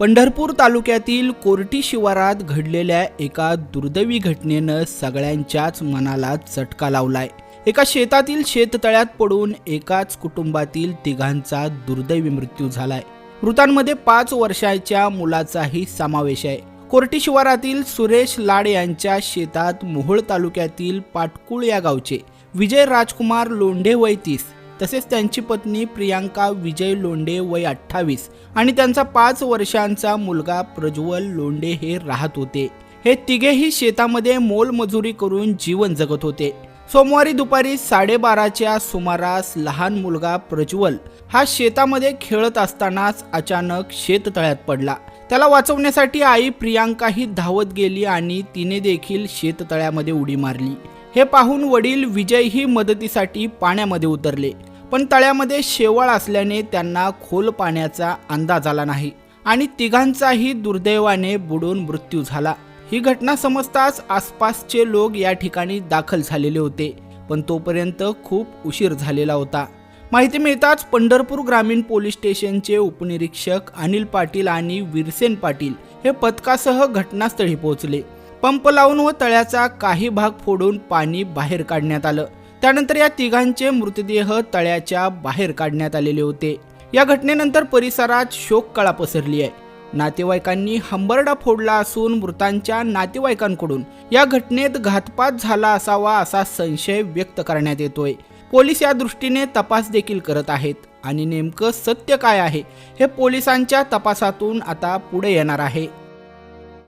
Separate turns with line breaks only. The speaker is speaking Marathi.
पंढरपूर तालुक्यातील कोर्टी शिवारात घडलेल्या एका दुर्दैवी घटनेनं सगळ्यांच्याच मनाला चटका लावलाय. एका शेतातील शेततळ्यात पडून एकाच कुटुंबातील तिघांचा दुर्दैवी मृत्यू झालाय. मृतांमध्ये पाच वर्षाच्या मुलाचाही समावेश आहे. कोर्टी शिवारातील सुरेश लाड यांच्या शेतात मोहोळ तालुक्यातील पाटकुळ या गावचे विजय राजकुमार लोंढे वैतीस तसेच त्यांची पत्नी प्रियांका विजय लोंडे वय अठ्ठावीस आणि त्यांचा पाच वर्षांचा मुलगा प्रज्वल लोंडे हे राहत होते. हे तिघेही शेतामध्ये मोलमजुरी करून जीवन जगत होते. सोमवारी दुपारी साडेबाराच्या सुमारास लहान मुलगा प्रज्वल हा शेतामध्ये खेळत असतानाच अचानक शेततळ्यात पडला. त्याला वाचवण्यासाठी आई प्रियांकाही धावत गेली आणि तिने देखील शेततळ्यामध्ये उडी मारली. हे पाहून वडील विजयही मदतीसाठी पाण्यामध्ये उतरले. पण तळ्यामध्ये शेवाळ असल्याने त्यांना खोल पाण्याचा अंदाज आला नाही आणि तिघांचाही दुर्दैवाने बुडून मृत्यू झाला. ही घटना समजताच आसपासचे लोक या ठिकाणी दाखल झालेले होते पण तोपर्यंत खूप उशीर झालेला होता. माहिती मिळताच पंढरपूर ग्रामीण पोलीस स्टेशनचे उपनिरीक्षक अनिल पाटील आणि विरसेन पाटील हे पथकासह घटनास्थळी पोहोचले. पंप लावून व तळ्याचा काही भाग फोडून पाणी बाहेर काढण्यात आलं. त्यानंतर या तिघांचे मृतदेह तळ्याच्या बाहेर काढण्यात आलेले होते. या घटनेनंतर परिसरात शोककळा पसरली आहे. नातेवाईकांनी हंबरडा फोडला असून मृतांच्या नातेवाईकांकडून या घटनेत घातपात झाला असावा असा संशय व्यक्त करण्यात येतोय. पोलीस या दृष्टीने तपास देखील करत आहेत आणि नेमकं सत्य काय आहे हे पोलिसांच्या तपासातून आता पुढे येणार आहे.